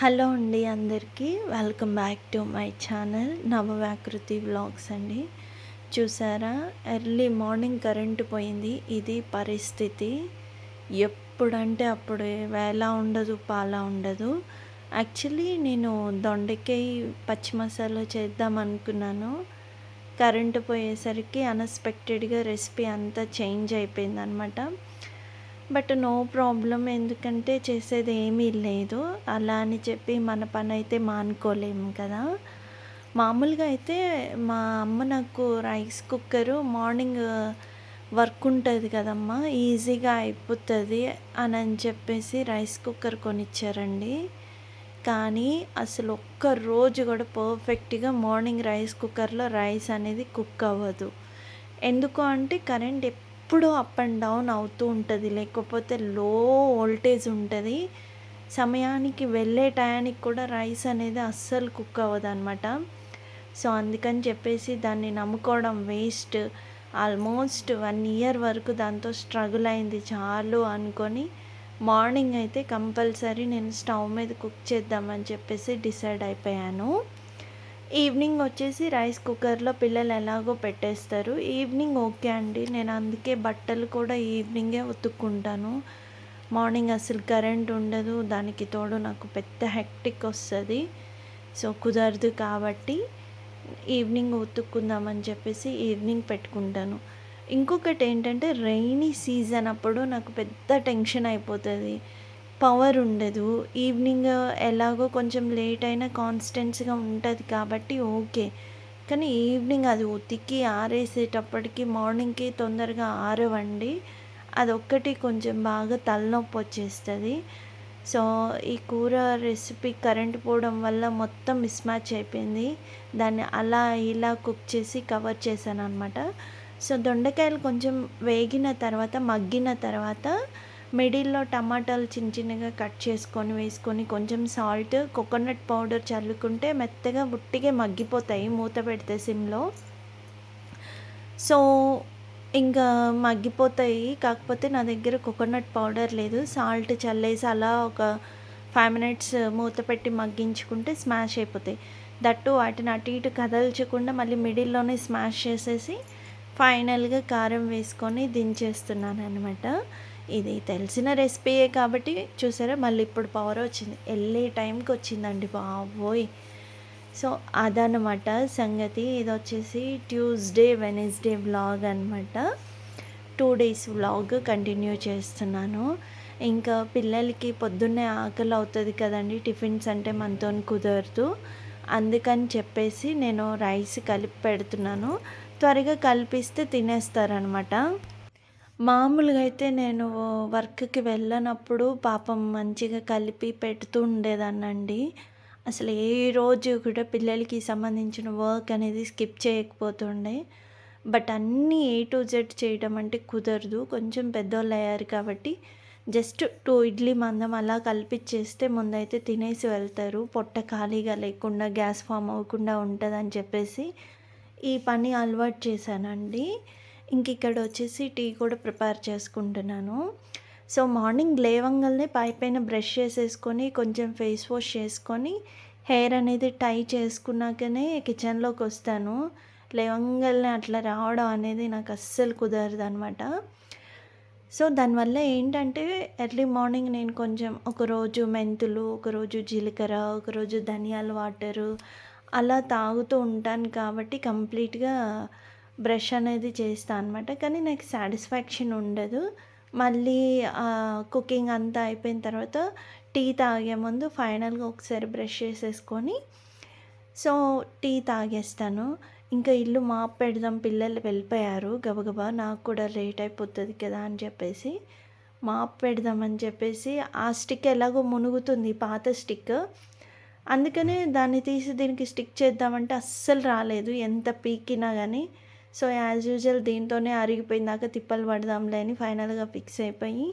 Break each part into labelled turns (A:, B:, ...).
A: Hello అండి అందరికీ. Welcome back to my channel Navavyakriti vlogs అండి. చూసారా? ఎర్లీ మార్నింగ్ కరెంటు పోయింది. ఇది పరిస్థితి. ఎప్పుడంటే అప్పుడు. వేళ ఉండదు పాల ఉండదు. యాక్చువల్లీ నేను దొండకాయ పచ్చి మసాలా చేద్దాం అనుకున్నాను. కరెంటు పోయేసరికి అన్ఎక్స్పెక్టెడ్గా రెసిపీ అంతా చేంజ్ అయిపోయింది అనమాట బట్ నో ప్రాబ్లం ఎందుకంటే చేసేది ఏమీ లేదు. అలా అని చెప్పి మన పని అయితే మానుకోలేము కదా. మామూలుగా అయితే మా అమ్మ నాకు రైస్ కుక్కరు మార్నింగ్ వర్క్ ఉంటుంది కదమ్మా ఈజీగా అయిపోతుంది అని అని చెప్పేసి రైస్ కుక్కర్ కొనిచ్చారండి. కానీ అసలు ఒక్క రోజు కూడా పర్ఫెక్ట్గా మార్నింగ్ రైస్ కుక్కర్లో రైస్ అనేది కుక్ అవ్వదు. ఎందుకు అంటే కరెంట్ ఎప్పుడూ అప్ అండ్ డౌన్ అవుతూ ఉంటుంది. లేకపోతే లో వోల్టేజ్ ఉంటుంది. సమయానికి వెళ్ళే టయానికి కూడా రైస్ అనేది అస్సలు కుక్ అవ్వదు అనమాట సో అందుకని చెప్పేసి దాన్ని నమ్ముకోవడం వేస్ట్. ఆల్మోస్ట్ వన్ ఇయర్ వరకు దాంతో స్ట్రగుల్ అయింది. చాలు అనుకొని మార్నింగ్ అయితే కంపల్సరీ నేను స్టవ్ మీద కుక్ చేద్దామని చెప్పేసి డిసైడ్ అయిపోయాను. ఈవినింగ్ వచ్చేసి రైస్ కుక్కర్లో పిల్లలు ఎలాగో పెట్టేస్తారు. ఈవినింగ్ ఓకే అండి. నేను అందుకే బట్టలు కూడా ఈవినింగే ఉతుక్కుంటాను. మార్నింగ్ అసలు కరెంట్ ఉండదు. దానికి తోడు నాకు పెద్ద హెక్టిక్ వస్తుంది. సో కుదరదు కాబట్టి ఈవినింగ్ ఉతుక్కుందామని చెప్పేసి ఈవినింగ్ పెట్టుకుంటాను. ఇంకొకటి ఏంటంటే రైనీ సీజన్ అప్పుడు నాకు పెద్ద టెన్షన్ అయిపోతుంది. పవర్ ఉండదు. ఈవినింగ్ ఎలాగో కొంచెం లేట్ అయినా కాన్స్టెన్స్గా ఉంటుంది కాబట్టి ఓకే కానీ ఈవినింగ్ అది ఉతికి ఆరేసేటప్పటికి మార్నింగ్కి తొందరగా ఆరవండి. అదొక్కటి కొంచెం బాగా తలనొప్పి వచ్చేస్తుంది. సో ఈ కూర రెసిపీ కరెంట్ పోవడం వల్ల మొత్తం మిస్మ్యాచ్ అయిపోయింది. దాన్ని అలా ఇలా కుక్ చేసి కవర్ చేశాను అనమాట సో దొండకాయలు కొంచెం వేగిన తర్వాత మగ్గిన తర్వాత మిడిల్లో టమాటాలు చిన్న చిన్నగా కట్ చేసుకొని వేసుకొని కొంచెం సాల్ట్ కోకోనట్ పౌడర్ చల్లుకుంటే మెత్తగా ఉట్టిగా మగ్గిపోతాయి మూత పెడితే సిమ్లో. సో ఇంకా మగ్గిపోతాయి. కాకపోతే నా దగ్గర కోకోనట్ పౌడర్ లేదు. సాల్ట్ చల్లేసి అలా ఒక ఫైవ్ మినిట్స్ మూత పెట్టి మగ్గించుకుంటే స్మాష్ అయిపోతాయి. దట్టు వాటిని అటు ఇటు కదల్చకుండా మళ్ళీ మిడిల్లోనే స్మాష్ చేసేసి ఫైనల్గా కారం వేసుకొని దించేస్తున్నాను అనమాట ఇది తెలిసిన రెసిపీయే కాబట్టి చూసారా మళ్ళీ ఇప్పుడు పవర్ వచ్చింది. వెళ్ళే టైంకి వచ్చిందండి బాబోయ్. సో అదనమాట సంగతి. ఇది వచ్చేసి ట్యూస్డే వెనస్డే వ్లాగ్ అనమాట టూ డేస్ వ్లాగ్ కంటిన్యూ చేస్తున్నాను. ఇంకా పిల్లలకి పొద్దున్నే ఆకలి అవుతుంది కదండి టిఫిన్స్ అంటే మనతో కుదరదు. అందుకని చెప్పేసి నేను రైస్ కలిపి పెడుతున్నాను. త్వరగా కలిపిస్తే తినేస్తారనమాట మామూలుగా అయితే నేను వర్క్కి వెళ్ళనప్పుడు పాపం మంచిగా కలిపి పెడుతూ ఉండేదాన్నండి. అసలు ఏ రోజు కూడా పిల్లలకి సంబంధించిన వర్క్ అనేది స్కిప్ చేయకపోతుండే. బట్ అన్నీ ఏ టు జెడ్ చేయడం అంటే కుదరదు. కొంచెం పెద్దోళ్ళు అయ్యారు కాబట్టి జస్ట్ టూ ఇడ్లీ మందం అలా కలిపిచ్చేస్తే ముందైతే తినేసి వెళ్తారు. పొట్ట ఖాళీగా లేకుండా గ్యాస్ ఫామ్ అవ్వకుండా ఉంటుందని చెప్పేసి ఈ పని అలవాటు చేశానండి. ఇంక ఇక్కడ వచ్చేసి టీ కూడా ప్రిపేర్ చేసుకుంటున్నాను. సో మార్నింగ్ లేవంగానే పైపైన బ్రష్ చేసేసుకొని కొంచెం ఫేస్ వాష్ చేసుకొని హెయిర్ అనేది టై చేసుకున్నాకనే కిచెన్లోకి వస్తాను. లేవంగానే అట్లా రావడం అనేది నాకు అస్సలు కుదరదు అనమాట సో దానివల్ల ఏంటంటే ఎర్లీ మార్నింగ్ నేను కొంచెం ఒకరోజు మెంతులు ఒకరోజు జీలకర్ర ఒకరోజు ధనియాల వాటరు అలా తాగుతూ ఉంటాను కాబట్టి కంప్లీట్గా బ్రష్ అనేది చేస్తాను అనమాట కానీ నాకు సాటిస్ఫాక్షన్ ఉండదు. మళ్ళీ కుకింగ్ అంతా అయిపోయిన తర్వాత టీ తాగే ముందు ఫైనల్గా ఒకసారి బ్రష్ చేసేసుకొని సో టీ తాగేస్తాను. ఇంకా ఇల్లు మాప్ పెడదాం పిల్లలు వెళ్ళిపోయారు. గబగబా నాకు కూడా లేట్ అయిపోతుంది కదా అని చెప్పేసి మాప్ పెడదామని చెప్పేసి ఆ స్టిక్ ఎలాగో మునుగుతుంది పాత స్టిక్. అందుకనే దాన్ని తీసి దీనికి స్టిక్ చేద్దామంటే అస్సలు రాలేదు. ఎంత పీకినా కానీ సో యాజ్ యూజువల్ దీంతోనే అరిగిపోయిందాక తిప్పలు పడదాంలే అని ఫైనల్గా ఫిక్స్ అయిపోయి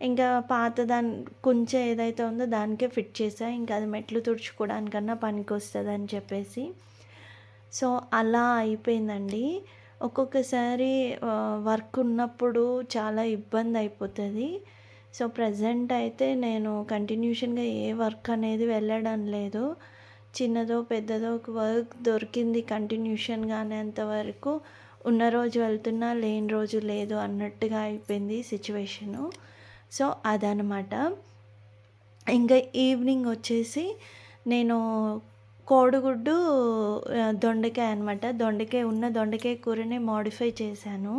A: ఇంకా పాత దాని కొంచెం ఏదైతే ఉందో దానికే ఫిట్ చేసా. ఇంకా అది మెట్లు తుడుచుకోవడానికన్నా పనికి వస్తుంది అని చెప్పేసి. సో అలా అయిపోయిందండి. ఒక్కొక్కసారి వర్క్ ఉన్నప్పుడు చాలా ఇబ్బంది అయిపోతుంది. సో ప్రజెంట్ అయితే నేను కంటిన్యూషన్గా ఏ వర్క్ అనేది వెళ్ళడం లేదు. చిన్నదో పెద్దదో ఒక వర్క్ దొరికింది కంటిన్యూషన్గా అనేంతవరకు ఉన్న రోజు వెళ్తున్నా లేని రోజు లేదు అన్నట్టుగా అయిపోయింది సిచ్యువేషను. సో అదనమాట. ఇంకా ఈవినింగ్ వచ్చేసి నేను కోడిగుడ్డు దొండకాయ అనమాట దొండకాయ ఉన్న దొండకాయ కూరని మోడిఫై చేశాను.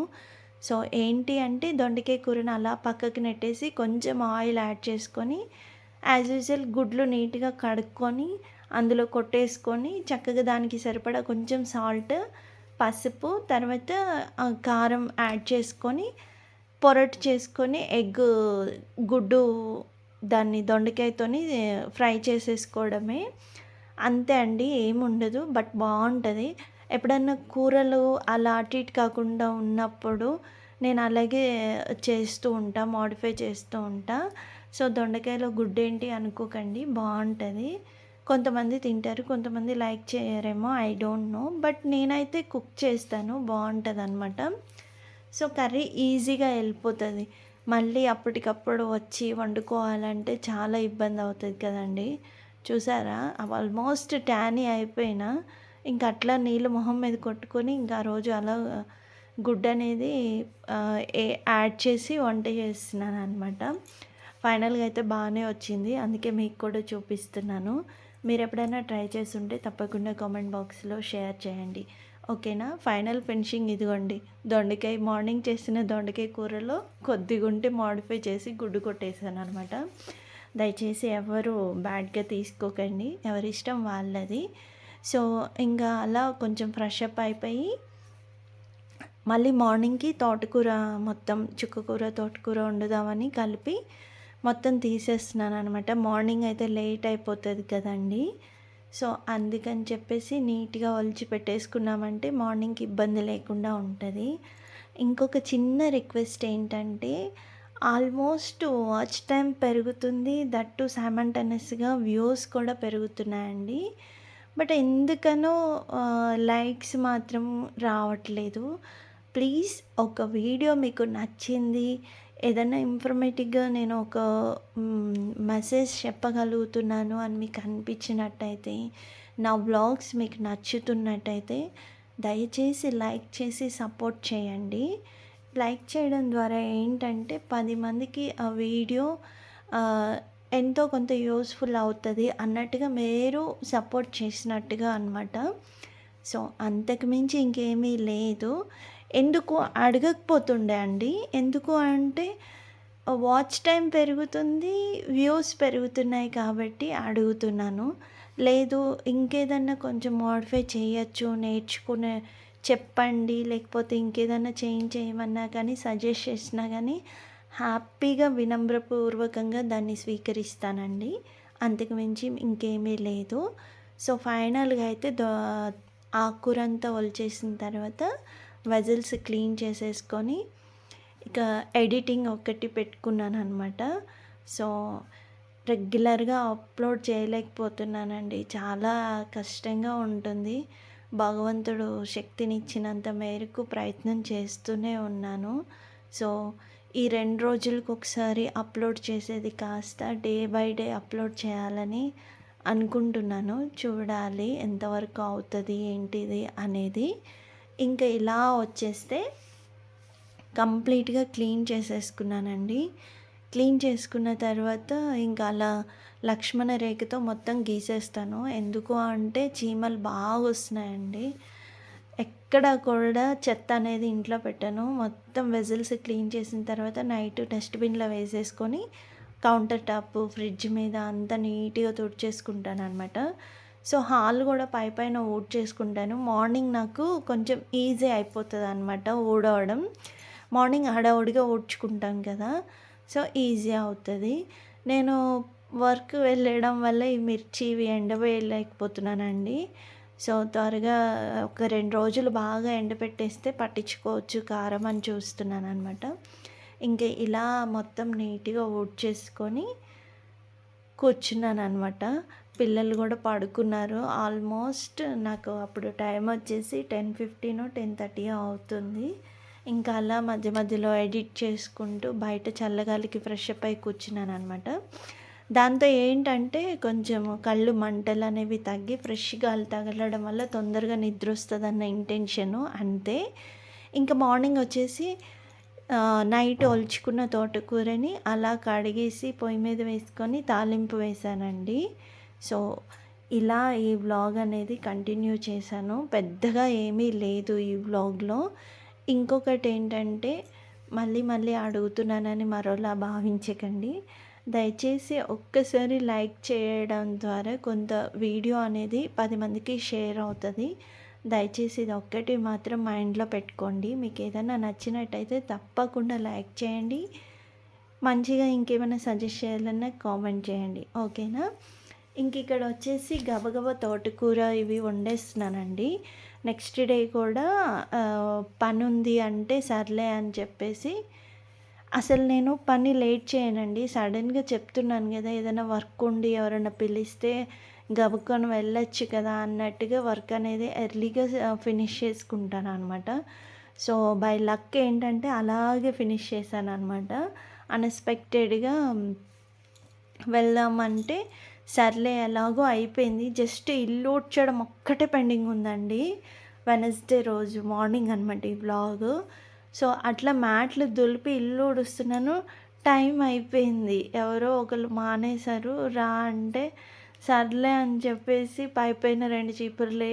A: సో ఏంటి అంటే దొండకాయ కూరని అలా పక్కకి నెట్టేసి కొంచెం ఆయిల్ యాడ్ చేసుకొని యాజ్ యూజువల్ గుడ్లు నీట్గా కడుక్కొని అందులో కొట్టేసుకొని చక్కగా దానికి సరిపడా కొంచెం సాల్ట్ పసుపు తర్వాత ఆ, కారం యాడ్ చేసుకొని పొరటు చేసుకొని ఎగ్ గుడ్డు దాన్ని దొండకాయతోని ఫ్రై చేసేసుకోవడమే. అంతే అండి ఏముండదు బట్ బాగుంటుంది ఎప్పుడన్నా కూరలు అలా అటు ఇటు కాకుండా ఉన్నప్పుడు నేను అలాగే చేస్తూ ఉంటా మోడిఫై చేస్తూ ఉంటా. సో దొండకాయలో గుడ్డేంటి అనుకోకండి బాగుంటుంది కొంతమంది తింటారు కొంతమంది లైక్ చేయరేమో ఐ డోంట్ నో. బట్ నేనైతే కుక్ చేస్తాను బాగుంటుంది అనమాట సో కర్రీ ఈజీగా వెళ్ళిపోతుంది. మళ్ళీ అప్పటికప్పుడు వచ్చి వండుకోవాలంటే చాలా ఇబ్బంది అవుతుంది కదండి. చూసారా? ఆల్మోస్ట్ ట్యానీ అయిపోయినా ఇంకా అట్లా నీళ్ళు మొహం మీద కొట్టుకొని ఇంకా ఆ రోజు అలా గుడ్డ అనేది యాడ్ చేసి వంట చేస్తున్నాను అనమాట ఫైనల్గా అయితే బాగానే వచ్చింది. అందుకే మీకు కూడా చూపిస్తున్నాను. మీరు ఎప్పుడైనా ట్రై చేసి ఉంటే తప్పకుండా కామెంట్ బాక్స్లో షేర్ చేయండి. ఓకేనా? ఫైనల్ ఫినిషింగ్ ఇదిగోండి. దొండకాయ మార్నింగ్ చేసిన దొండకాయ కూరలో కొద్దిగా ఉంటే మాడిఫై చేసి గుడ్డు కొట్టేసాను అనమాట దయచేసి ఎవరు బ్యాడ్గా తీసుకోకండి. ఎవరిష్టం వాళ్ళది. సో ఇంకా అలా కొంచెం ఫ్రెష్ అప్ అయిపోయి మళ్ళీ మార్నింగ్కి తోటకూర మొత్తం చుక్కకూర తోటకూర వండుదామని కలిపి మొత్తం తీసేస్తున్నాను అనమాట మార్నింగ్ అయితే లేట్ అయిపోతుంది కదండి. సో అందుకని చెప్పేసి నీట్గా ఒలిచి పెట్టేసుకున్నామంటే మార్నింగ్కి ఇబ్బంది లేకుండా ఉంటుంది. ఇంకొక చిన్న రిక్వెస్ట్ ఏంటంటే ఆల్మోస్ట్ వాచ్ టైం పెరుగుతుంది. దట్టు సామంటనస్గా వ్యూస్ కూడా పెరుగుతున్నాయండి. బట్ ఎందుకనో లైక్స్ మాత్రం రావట్లేదు. ప్లీజ్ ఒక వీడియో మీకు నచ్చింది ఏదైనా ఇన్ఫర్మేటివ్గా నేను ఒక మెసేజ్ చెప్పగలుగుతున్నాను అని మీకు అనిపించినట్టయితే నా బ్లాగ్స్ మీకు నచ్చుతున్నట్టయితే దయచేసి లైక్ చేసి సపోర్ట్ చేయండి. లైక్ చేయడం ద్వారా ఏంటంటే పది మందికి ఆ వీడియో ఎంతో కొంత యూస్ఫుల్ అవుతుంది అన్నట్టుగా మీరు సపోర్ట్ చేసినట్టుగా అనమాట సో అంతకుమించి ఇంకేమీ లేదు. ఎందుకు అడగకపోతుండే అండి? ఎందుకు అంటే వాచ్ టైం పెరుగుతుంది వ్యూస్ పెరుగుతున్నాయి కాబట్టి అడుగుతున్నాను. లేదు ఇంకేదన్నా కొంచెం మోడిఫై చేయొచ్చు నేర్చుకునే చెప్పండి లేకపోతే ఇంకేదన్నా చేంజ్ చేయమన్నా కానీ సజెస్ట్ చేసినా కానీ హ్యాపీగా వినమ్రపూర్వకంగా దాన్ని స్వీకరిస్తానండి. అంతకు మించి ఇంకేమీ లేదు. సో ఫైనల్గా అయితే ఆకురంతా ఆకుకూర అంతా ఒలిచేసిన తర్వాత వెజిల్స్ క్లీన్ చేసేసుకొని ఇక ఎడిటింగ్ ఒకటి పెట్టుకున్నాను అనమాట సో రెగ్యులర్గా అప్లోడ్ చేయలేకపోతున్నానండి. చాలా కష్టంగా ఉంటుంది. భగవంతుడు శక్తినిచ్చినంత మేరకు ప్రయత్నం చేస్తూనే ఉన్నాను. సో ఈ రెండు రోజులకు ఒకసారి అప్లోడ్ చేసేది కాస్త డే బై డే అప్లోడ్ చేయాలని అనుకుంటున్నాను. చూడాలి ఎంతవరకు అవుతుంది ఏంటిది అనేది. ఇంకా ఇలా వచ్చేస్తే కంప్లీట్గా క్లీన్ చేసేసుకున్నానండి. క్లీన్ చేసుకున్న తర్వాత ఇంకా అలా లక్ష్మణ రేఖతో మొత్తం గీసేస్తాను. ఎందుకు అంటే చీమలు బాగా వస్తున్నాయండి. ఎక్కడ కూడా చెత్త అనేది ఇంట్లో పెట్టాను. మొత్తం వెజిల్స్ క్లీన్ చేసిన తర్వాత నైట్ డస్ట్బిన్లో వేసేసుకొని కౌంటర్ టాప్ ఫ్రిడ్జ్ మీద అంతా నీట్గా తుడిచేసుకుంటాను అనమాట సో హాల్ కూడా పై పైన ఊడ్ చేసుకుంటాను. మార్నింగ్ నాకు కొంచెం ఈజీ అయిపోతుంది అనమాట ఊడవడం. మార్నింగ్ హడావుడిగా ఊడ్చుకుంటాం కదా సో ఈజీ అవుతుంది. నేను వర్క్ వెళ్ళడం వల్ల ఈ మిర్చి ఇవి ఎండవేయలేకపోతున్నానండి సో త్వరగా ఒక రెండు రోజులు బాగా ఎండపెట్టేస్తే పట్టించుకోవచ్చు కారం అని చూస్తున్నాను అనమాట ఇంకా ఇలా మొత్తం నీట్గా చేసుకొని కూర్చున్నాను అనమాట పిల్లలు కూడా పడుకున్నారు. ఆల్మోస్ట్ నాకు అప్పుడు టైం వచ్చేసి టెన్ ఫిఫ్టీన్ టెన్ థర్టీ అవుతుంది. ఇంకా అలా మధ్య మధ్యలో ఎడిట్ చేసుకుంటూ బయట చల్లగాలికి ఫ్రెష్ అప్ అయి కూర్చున్నాను అనమాట దాంతో ఏంటంటే కొంచెం కళ్ళు మంటలు అనేవి తగ్గి ఫ్రెష్ గాలి తగలడం వల్ల తొందరగా నిద్ర వస్తుంది అన్న ఇంటెన్షను అంతే. ఇంకా మార్నింగ్ వచ్చేసి నైట్ ఒలుచుకున్న తోటకూరని అలా కడిగేసి పొయ్యి మీద వేసుకొని తాలింపు వేసానండి సో ఇలా ఈ వ్లాగ్ అనేది కంటిన్యూ చేశాను. పెద్దగా ఏమీ లేదు ఈ వ్లాగ్లో. ఇంకొకటి ఏంటంటే మళ్ళీ మళ్ళీ అడుగుతున్నానని మరోలా భావించకండి. దయచేసి ఒక్కసారి లైక్ చేయడం ద్వారా కొంత వీడియో అనేది పది మందికి షేర్ అవుతుంది. దయచేసి ఇది ఒక్కటి మాత్రం మైండ్లో పెట్టుకోండి. మీకు ఏదైనా నచ్చినట్టయితే తప్పకుండా లైక్ చేయండి. మంచిగా ఇంకేమైనా సజెస్ట్ చేయాలన్నా కామెంట్ చేయండి. ఓకేనా? ఇంక ఇక్కడ వచ్చేసి గబగబ తోటకూర ఇవి వండేస్తున్నానండి. నెక్స్ట్ డే కూడా పని ఉంది అంటే సర్లే అని చెప్పేసి అసలు నేను పని లేట్ చేయనండి. సడన్గా చెప్తున్నాను కదా ఏదైనా వర్క్ ఉండి ఎవరైనా పిలిస్తే గబుకొని వెళ్ళొచ్చు కదా అన్నట్టుగా వర్క్ అనేది ఎర్లీగా ఫినిష్ చేసుకుంటాను అనమాట సో బై లక్ ఏంటంటే అలాగే ఫినిష్ చేశాను అనమాట అన్ఎక్స్పెక్టెడ్గా వెళ్దామంటే సర్లే ఎలాగో అయిపోయింది. జస్ట్ ఇల్లు ఊడ్చడం ఒక్కటే పెండింగ్ ఉందండి. వెనస్డే రోజు మార్నింగ్ అనమాట ఈ బ్లాగ్ సో అట్లా మ్యాట్లు దులిపి ఇల్లు ఊడుస్తున్నాను. టైం అయిపోయింది. ఎవరో ఒకరు మానేశారు. రా అంటే సర్లే అని చెప్పేసి పైపోయిన రెండు చీపుర్లు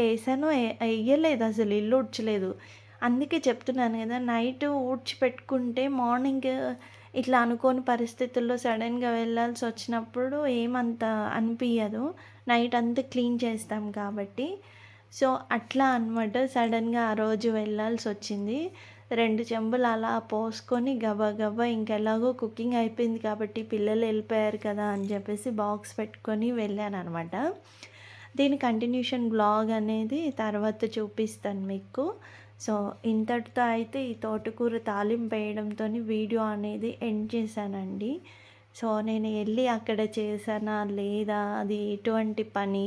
A: వేసాను. వేయలేదు అసలు. ఇల్లు ఊడ్చలేదు. అందుకే చెప్తున్నాను కదా నైట్ ఊడ్చి పెట్టుకుంటే మార్నింగ్ ఇట్లా అనుకోని పరిస్థితుల్లో సడన్గా వెళ్ళాల్సి వచ్చినప్పుడు ఏమంత అనిపించదు నైట్ అంతా క్లీన్ చేస్తాం కాబట్టి. సో అట్లా అనమాట సడన్గా ఆ రోజు వెళ్ళాల్సి వచ్చింది. రెండు చెంబులు అలా పోసుకొని గబా గబా ఇంకెలాగో కుకింగ్ అయిపోయింది కాబట్టి పిల్లలు వెళ్ళిపోయారు కదా అని చెప్పేసి బాక్స్ పెట్టుకొని వెళ్ళాను అనమాట దీని కంటిన్యూషన్ బ్లాగ్ అనేది తర్వాత చూపిస్తాను మీకు. సో ఇంతటితో అయితే ఈ తోటకూర తాలింపు వేయడంతో వీడియో అనేది ఎండ్ చేశానండి. సో నేను వెళ్ళి అక్కడ చేశానా? లేదా? అది ఎటువంటి పని?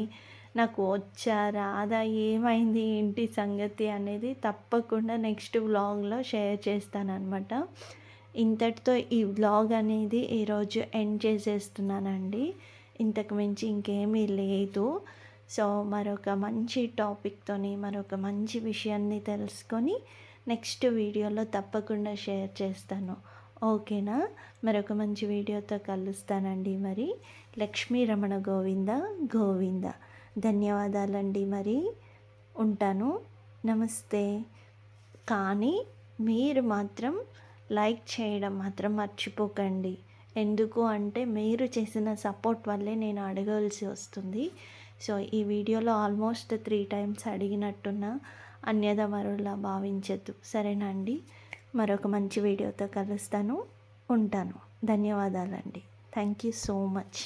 A: నాకు వచ్చా? రాదా? ఏమైంది? ఏంటి సంగతి అనేది తప్పకుండా నెక్స్ట్ వ్లాగ్లో షేర్ చేస్తానన్నమాట. ఇంతటితో ఈ వ్లాగ్ అనేది ఈరోజు ఎండ్ చేసేస్తున్నానండి. ఇంతకు మించి ఇంకేమీ లేదు. సో మరొక మంచి టాపిక్తోని మరొక మంచి విషయాన్ని తెలుసుకొని నెక్స్ట్ వీడియోలో తప్పకుండా షేర్ చేస్తాను. ఓకేనా? మరొక మంచి వీడియోతో కలుస్తానండి మరి. లక్ష్మీ రమణ గోవింద గోవింద. ధన్యవాదాలండి మరి. ఉంటాను. నమస్తే. కానీ మీరు మాత్రం లైక్ చేయడం మాత్రం మర్చిపోకండి. ఎందుకు అంటే మీరు చేసిన సపోర్ట్ వల్లే నేను అడగాల్సి వస్తుంది. సో ఈ వీడియోలో ఆల్మోస్ట్ త్రీ టైమ్స్ అడిగినట్టున్న అన్యద మరోలా భావించద్దు సరేనండి మరొక మంచి వీడియోతో కలుస్తాను. ఉంటాను. ధన్యవాదాలండి. Thank you so much.